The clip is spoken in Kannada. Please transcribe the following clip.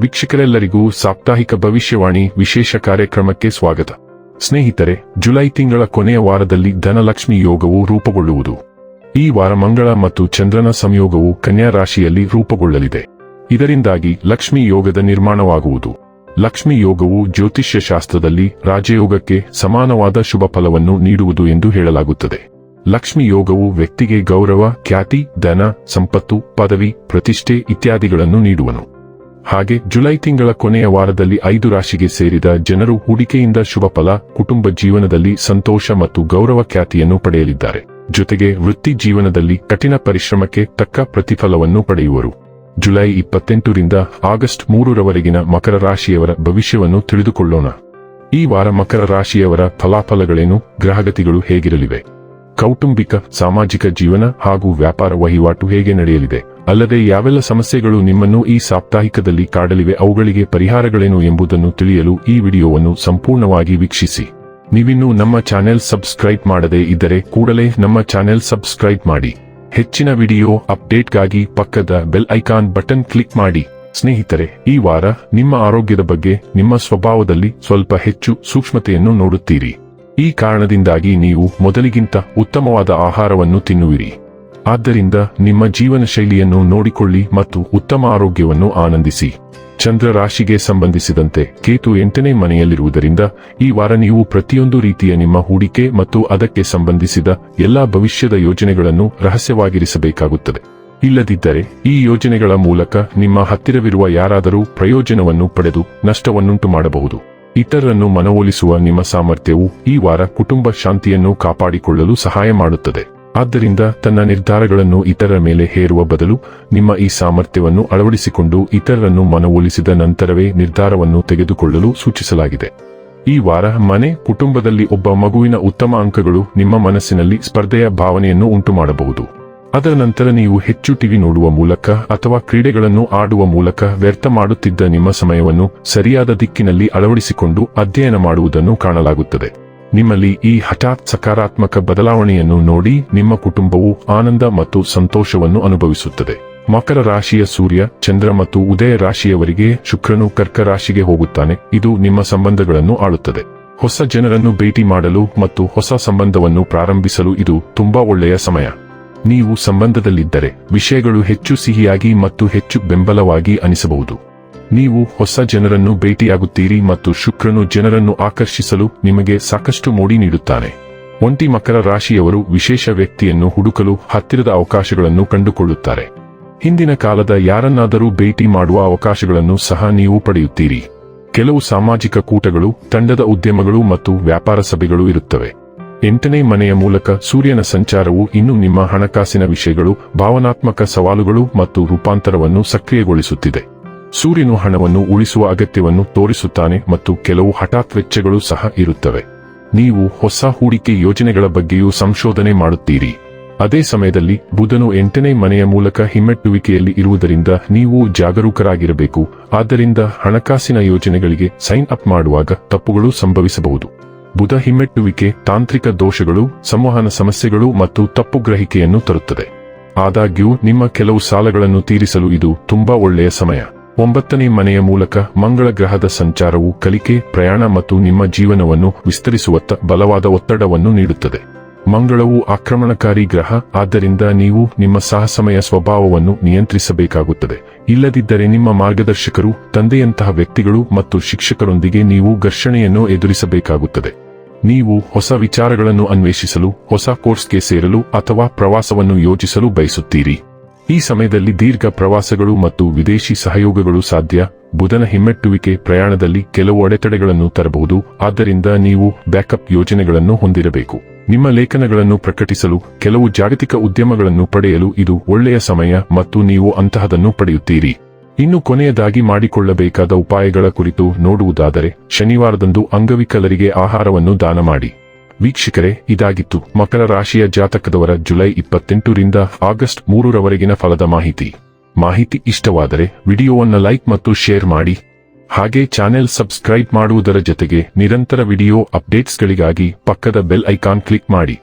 ವೀಕ್ಷಕರೆಲ್ಲರಿಗೂ ಸಾಪ್ತಾಹಿಕ ಭವಿಷ್ಯವಾಣಿ ವಿಶೇಷ ಕಾರ್ಯಕ್ರಮಕ್ಕೆ ಸ್ವಾಗತ. ಸ್ನೇಹಿತರೆ, ಜುಲೈ ತಿಂಗಳ ಕೊನೆಯ ವಾರದಲ್ಲಿ ಧನಲಕ್ಷ್ಮಿ ಯೋಗವು ರೂಪುಗೊಳ್ಳುವುದು. ಈ ವಾರ ಮಂಗಳ ಮತ್ತು ಚಂದ್ರನ ಸಂಯೋಗವು ಕನ್ಯಾ ರಾಶಿಯಲ್ಲಿ ರೂಪುಗೊಳ್ಳಲಿದೆ. ಇದರಿಂದಾಗಿ ಲಕ್ಷ್ಮಿ ಯೋಗದ ನಿರ್ಮಾಣವಾಗುವುದು. ಲಕ್ಷ್ಮಿ ಯೋಗವು ಜ್ಯೋತಿಷ್ಯ ಶಾಸ್ತ್ರದಲ್ಲಿ ರಾಜಯೋಗಕ್ಕೆ ಸಮಾನವಾದ ಶುಭ ಫಲವನ್ನು ನೀಡುವುದು ಎಂದು ಹೇಳಲಾಗುತ್ತದೆ. ಲಕ್ಷ್ಮಿ ಯೋಗವು ವ್ಯಕ್ತಿಗೆ ಗೌರವ, ಖ್ಯಾತಿ, ಧನ, ಸಂಪತ್ತು, ಪದವಿ, ಪ್ರತಿಷ್ಠೆ ಇತ್ಯಾದಿಗಳನ್ನು ನೀಡುವನು. ಹಾಗೆ ಜುಲೈ ತಿಂಗಳ ಕೊನೆಯ ವಾರದಲ್ಲಿ ಐದು ರಾಶಿಗೆ ಸೇರಿದ ಜನರು ಹೂಡಿಕೆಯಿಂದ ಶುಭ ಫಲ, ಕುಟುಂಬ ಜೀವನದಲ್ಲಿ ಸಂತೋಷ ಮತ್ತು ಗೌರವ ಖ್ಯಾತಿಯನ್ನು ಪಡೆಯಲಿದ್ದಾರೆ. ಜೊತೆಗೆ ವೃತ್ತಿ ಜೀವನದಲ್ಲಿ ಕಠಿಣ ಪರಿಶ್ರಮಕ್ಕೆ ತಕ್ಕ ಪ್ರತಿಫಲವನ್ನು ಪಡೆಯುವರು. ಜುಲೈ ಇಪ್ಪತ್ತೆಂಟರಿಂದ ಆಗಸ್ಟ್ ಮೂರರವರೆಗಿನ ಮಕರ ರಾಶಿಯವರ ಭವಿಷ್ಯವನ್ನು ತಿಳಿದುಕೊಳ್ಳೋಣ. ಈ ವಾರ ಮಕರ ರಾಶಿಯವರ ಫಲಾಫಲಗಳೇನು, ಗ್ರಹಗತಿಗಳು ಹೇಗಿರಲಿವೆ? ಕೌಟುಂಬಿಕ, ಸಾಮಾಜಿಕ ಜೀವನ ಹಾಗೂ ವ್ಯಾಪಾರ ವಹಿವಾಟು ಹೇಗೆ ನಡೆಯಲಿದೆ? ಅಲ್ಲದೆ ಯಾವೆಲ್ಲ ಸಮಸ್ಯೆಗಳು ನಿಮ್ಮನ್ನು ಈ ಸಾಪ್ತಾಹಿಕದಲ್ಲಿ ಕಾಡಲಿವೆ ಅವುಗಳಿಗೆ ಪರಿಹಾರಗಳೇನು ಎಂಬುದನ್ನು ತಿಳಿಯಲು ಈ ವಿಡಿಯೋವನ್ನು ಸಂಪೂರ್ಣವಾಗಿ ವೀಕ್ಷಿಸಿ. ನೀವಿನ್ನೂ ನಮ್ಮ ಚಾನೆಲ್ ಸಬ್ಸ್ಕ್ರೈಬ್ ಮಾಡದೇ ಇದ್ದರೆ ಕೂಡಲೇ ನಮ್ಮ ಚಾನೆಲ್ ಸಬ್ಸ್ಕ್ರೈಬ್ ಮಾಡಿ. ಹೆಚ್ಚಿನ ವಿಡಿಯೋ ಅಪ್ಡೇಟ್ಗಾಗಿ ಪಕ್ಕದ ಬೆಲ್ ಐಕಾನ್ ಬಟನ್ ಕ್ಲಿಕ್ ಮಾಡಿ. ಸ್ನೇಹಿತರೆ, ಈ ವಾರ ನಿಮ್ಮ ಆರೋಗ್ಯದ ಬಗ್ಗೆ ನಿಮ್ಮ ಸ್ವಭಾವದಲ್ಲಿ ಸ್ವಲ್ಪ ಹೆಚ್ಚು ಸೂಕ್ಷ್ಮತೆಯನ್ನು ನೋಡುತ್ತೀರಿ. ಈ ಕಾರಣದಿಂದಾಗಿ ನೀವು ಮೊದಲಿಗಿಂತ ಉತ್ತಮವಾದ ಆಹಾರವನ್ನು ತಿನ್ನುವಿರಿ. ಆದ್ದರಿಂದ ನಿಮ್ಮ ಜೀವನ ಶೈಲಿಯನ್ನು ನೋಡಿಕೊಳ್ಳಿ ಮತ್ತು ಉತ್ತಮ ಆರೋಗ್ಯವನ್ನು ಆನಂದಿಸಿ. ಚಂದ್ರ ರಾಶಿಗೆ ಸಂಬಂಧಿಸಿದಂತೆ ಕೇತು ಎಂಟನೇ ಮನೆಯಲ್ಲಿರುವುದರಿಂದ ಈ ವಾರ ನೀವು ಪ್ರತಿಯೊಂದು ರೀತಿಯ ನಿಮ್ಮ ಹೂಡಿಕೆ ಮತ್ತು ಅದಕ್ಕೆ ಸಂಬಂಧಿಸಿದ ಎಲ್ಲಾ ಭವಿಷ್ಯದ ಯೋಜನೆಗಳನ್ನು ರಹಸ್ಯವಾಗಿರಿಸಬೇಕಾಗುತ್ತದೆ. ಇಲ್ಲದಿದ್ದರೆ ಈ ಯೋಜನೆಗಳ ಮೂಲಕ ನಿಮ್ಮ ಹತ್ತಿರವಿರುವ ಯಾರಾದರೂ ಪ್ರಯೋಜನವನ್ನು ಪಡೆದು ನಷ್ಟವನ್ನುಂಟು ಮಾಡಬಹುದು. ಇತರರನ್ನು ಮನವೊಲಿಸುವ ನಿಮ್ಮ ಸಾಮರ್ಥ್ಯವು ಈ ವಾರ ಕುಟುಂಬ ಶಾಂತಿಯನ್ನು ಕಾಪಾಡಿಕೊಳ್ಳಲು ಸಹಾಯ ಮಾಡುತ್ತದೆ. ಆದ್ದರಿಂದ ತನ್ನ ನಿರ್ಧಾರಗಳನ್ನು ಇತರರ ಮೇಲೆ ಹೇರುವ ಬದಲು ನಿಮ್ಮ ಈ ಸಾಮರ್ಥ್ಯವನ್ನು ಅಳವಡಿಸಿಕೊಂಡು ಇತರರನ್ನು ಮನವೊಲಿಸಿದ ನಂತರವೇ ನಿರ್ಧಾರವನ್ನು ತೆಗೆದುಕೊಳ್ಳಲು ಸೂಚಿಸಲಾಗಿದೆ. ಈ ವಾರ ಮನೆ, ಕುಟುಂಬದಲ್ಲಿ ಒಬ್ಬ ಮಗುವಿನ ಉತ್ತಮ ಅಂಕಗಳು ನಿಮ್ಮ ಮನಸ್ಸಿನಲ್ಲಿ ಸ್ಪರ್ಧೆಯ ಭಾವನೆಯನ್ನು ಉಂಟುಮಾಡಬಹುದು. ಅದರ ನಂತರ ನೀವು ಹೆಚ್ಚು ಟಿವಿ ನೋಡುವ ಮೂಲಕ ಅಥವಾ ಕ್ರೀಡೆಗಳನ್ನು ಆಡುವ ಮೂಲಕ ವ್ಯರ್ಥ ಮಾಡುತ್ತಿದ್ದ ನಿಮ್ಮ ಸಮಯವನ್ನು ಸರಿಯಾದ ದಿಕ್ಕಿನಲ್ಲಿ ಅಳವಡಿಸಿಕೊಂಡು ಅಧ್ಯಯನ ಮಾಡುವುದನ್ನು ಕಾಣಲಾಗುತ್ತದೆ. ನಿಮ್ಮಲ್ಲಿ ಈ ಹಠಾತ್ ಸಕಾರಾತ್ಮಕ ಬದಲಾವಣೆಯನ್ನು ನೋಡಿ ನಿಮ್ಮ ಕುಟುಂಬವು ಆನಂದ ಮತ್ತು ಸಂತೋಷವನ್ನು ಅನುಭವಿಸುತ್ತದೆ. ಮಕರ ರಾಶಿಯ ಸೂರ್ಯ, ಚಂದ್ರ ಮತ್ತು ಉದಯ ರಾಶಿಯವರಿಗೆ ಶುಕ್ರನು ಕರ್ಕ ರಾಶಿಗೆ ಹೋಗುತ್ತಾನೆ. ಇದು ನಿಮ್ಮ ಸಂಬಂಧಗಳನ್ನು ಆಳುತ್ತದೆ. ಹೊಸ ಜನರನ್ನು ಭೇಟಿ ಮಾಡಲು ಮತ್ತು ಹೊಸ ಸಂಬಂಧವನ್ನು ಪ್ರಾರಂಭಿಸಲು ಇದು ತುಂಬಾ ಒಳ್ಳೆಯ ಸಮಯ. ನೀವು ಸಂಬಂಧದಲ್ಲಿದ್ದರೆ ವಿಷಯಗಳು ಹೆಚ್ಚು ಸಿಹಿಯಾಗಿ ಮತ್ತು ಹೆಚ್ಚು ಬೆಂಬಲವಾಗಿ ಅನಿಸಬಹುದು. ನೀವು ಹೊಸ ಜನರನ್ನು ಭೇಟಿಯಾಗುತ್ತೀರಿ ಮತ್ತು ಶುಕ್ರನು ಜನರನ್ನು ಆಕರ್ಷಿಸಲು ನಿಮಗೆ ಸಾಕಷ್ಟು ಮೋಡಿ ನೀಡುತ್ತಾನೆ. ಒಂಟಿ ಮಕರ ರಾಶಿಯವರು ವಿಶೇಷ ವ್ಯಕ್ತಿಯನ್ನು ಹುಡುಕಲು ಹತ್ತಿರದ ಅವಕಾಶಗಳನ್ನು ಕಂಡುಕೊಳ್ಳುತ್ತಾರೆ. ಹಿಂದಿನ ಕಾಲದ ಯಾರನ್ನಾದರೂ ಭೇಟಿ ಮಾಡುವ ಅವಕಾಶಗಳನ್ನು ಸಹ ನೀವು ಪಡೆಯುತ್ತೀರಿ. ಕೆಲವು ಸಾಮಾಜಿಕ ಕೂಟಗಳು, ತಂಡದ ಉದ್ಯಮಗಳು ಮತ್ತು ವ್ಯಾಪಾರ ಸಭೆಗಳು ಇರುತ್ತವೆ. ಎಂಟನೇ ಮನೆಯ ಮೂಲಕ ಸೂರ್ಯನ ಸಂಚಾರವು ಇನ್ನು ನಿಮ್ಮ ಹಣಕಾಸಿನ ವಿಷಯಗಳು, ಭಾವನಾತ್ಮಕ ಸವಾಲುಗಳು ಮತ್ತು ರೂಪಾಂತರವನ್ನು ಸಕ್ರಿಯಗೊಳಿಸುತ್ತಿದೆ. ಸೂರ್ಯನು ಹಣವನ್ನು ಉಳಿಸುವ ಅಗತ್ಯವನ್ನು ತೋರಿಸುತ್ತಾನೆ ಮತ್ತು ಕೆಲವು ಹಠಾತ್ ವೆಚ್ಚಗಳು ಸಹ ಇರುತ್ತವೆ. ನೀವು ಹೊಸ ಹೂಡಿಕೆ ಯೋಜನೆಗಳ ಬಗ್ಗೆಯೂ ಸಂಶೋಧನೆ ಮಾಡುತ್ತೀರಿ. ಅದೇ ಸಮಯದಲ್ಲಿ ಬುಧನು ಎಂಟನೇ ಮನೆಯ ಮೂಲಕ ಹಿಮ್ಮೆಟ್ಟುವಿಕೆಯಲ್ಲಿ ಇರುವುದರಿಂದ ನೀವು ಜಾಗರೂಕರಾಗಿರಬೇಕು. ಆದ್ದರಿಂದ ಹಣಕಾಸಿನ ಯೋಜನೆಗಳಿಗೆ ಸೈನ್ ಅಪ್ ಮಾಡುವಾಗ ತಪ್ಪುಗಳು ಸಂಭವಿಸಬಹುದು. ಬುಧ ಹಿಮ್ಮೆಟ್ಟುವಿಕೆ ತಾಂತ್ರಿಕ ದೋಷಗಳು, ಸಂವಹನ ಸಮಸ್ಯೆಗಳು ಮತ್ತು ತಪ್ಪು ಗ್ರಹಿಕೆಯನ್ನು ತರುತ್ತದೆ. ಆದಾಗ್ಯೂ, ನಿಮ್ಮ ಕೆಲವು ಸಾಲಗಳನ್ನು ತೀರಿಸಲು ಇದು ತುಂಬಾ ಒಳ್ಳೆಯ ಸಮಯ. ಒಂಬತ್ತನೇ ಮನೆಯ ಮೂಲಕ ಮಂಗಳ ಗ್ರಹದ ಸಂಚಾರವು ಕಲಿಕೆ, ಪ್ರಯಾಣ ಮತ್ತು ನಿಮ್ಮ ಜೀವನವನ್ನು ವಿಸ್ತರಿಸುವತ್ತ ಬಲವಾದ ಒತ್ತಡವನ್ನು ನೀಡುತ್ತದೆ. ಮಂಗಳವು ಆಕ್ರಮಣಕಾರಿ ಗ್ರಹ, ಆದ್ದರಿಂದ ನೀವು ನಿಮ್ಮ ಸಾಹಸಮಯ ಸ್ವಭಾವವನ್ನು ನಿಯಂತ್ರಿಸಬೇಕಾಗುತ್ತದೆ. ಇಲ್ಲದಿದ್ದರೆ ನಿಮ್ಮ ಮಾರ್ಗದರ್ಶಕರು, ತಂದೆಯಂತಹ ವ್ಯಕ್ತಿಗಳು ಮತ್ತು ಶಿಕ್ಷಕರೊಂದಿಗೆ ನೀವು ಘರ್ಷಣೆಯನ್ನು ಎದುರಿಸಬೇಕಾಗುತ್ತದೆ. ನೀವು ಹೊಸ ವಿಚಾರಗಳನ್ನು ಅನ್ವೇಷಿಸಲು, ಹೊಸ ಕೋರ್ಸ್ಗೆ ಸೇರಲು ಅಥವಾ ಪ್ರವಾಸವನ್ನು ಯೋಜಿಸಲು ಬಯಸುತ್ತೀರಿ. ಈ ಸಮಯದಲ್ಲಿ ದೀರ್ಘ ಪ್ರವಾಸಗಳು ಮತ್ತು ವಿದೇಶಿ ಸಹಯೋಗಗಳು ಸಾಧ್ಯ. ಬುಧನ ಹಿಮ್ಮೆಟ್ಟುವಿಕೆ ಪ್ರಯಾಣದಲ್ಲಿ ಕೆಲವು ಅಡೆತಡೆಗಳನ್ನು ತರಬಹುದು. ಆದ್ದರಿಂದ ನೀವು ಬ್ಯಾಕಪ್ ಯೋಜನೆಗಳನ್ನು ಹೊಂದಿರಬೇಕು. ನಿಮ್ಮ ಲೇಖನಗಳನ್ನು ಪ್ರಕಟಿಸಲು ಕೆಲವು ಜಾಗತಿಕ ಉದ್ಯಮಗಳನ್ನು ಪಡೆಯಲು ಇದು ಒಳ್ಳೆಯ ಸಮಯ ಮತ್ತು ನೀವು ಅಂತಹದನ್ನು ಪಡೆಯುತ್ತೀರಿ. ಇನ್ನು ಕೊನೆಯದಾಗಿ ಮಾಡಿಕೊಳ್ಳಬೇಕಾದ ಉಪಾಯಗಳ ಕುರಿತು ನೋಡುವುದಾದರೆ, ಶನಿವಾರದಂದು ಅಂಗವಿಕಲರಿಗೆ ಆಹಾರವನ್ನು ದಾನ ಮಾಡಿ. ವೀಕ್ಷಕರೇ, ಇದಾಗಿತ್ತು ಮಕರ ರಾಶಿಯ ಜಾತಕದವರ ಜುಲೈ ಇಪ್ಪತ್ತೆಂಟರಿಂದ ಆಗಸ್ಟ್ ಮೂರರವರೆಗಿನ ಫಲದ ಮಾಹಿತಿ. ಮಾಹಿತಿ ಇಷ್ಟವಾದರೆ ವಿಡಿಯೋವನ್ನು ಲೈಕ್ ಮತ್ತು ಶೇರ್ ಮಾಡಿ. ಹಾಗೆ ಚಾನೆಲ್ ಸಬ್ಸ್ಕ್ರೈಬ್ ಮಾಡುವುದರ ಜೊತೆಗೆ ನಿರಂತರ ವಿಡಿಯೋ ಅಪ್ಡೇಟ್ಸ್ಗಳಿಗಾಗಿ ಪಕ್ಕದ ಬೆಲ್ ಐಕಾನ್ ಕ್ಲಿಕ್ ಮಾಡಿ.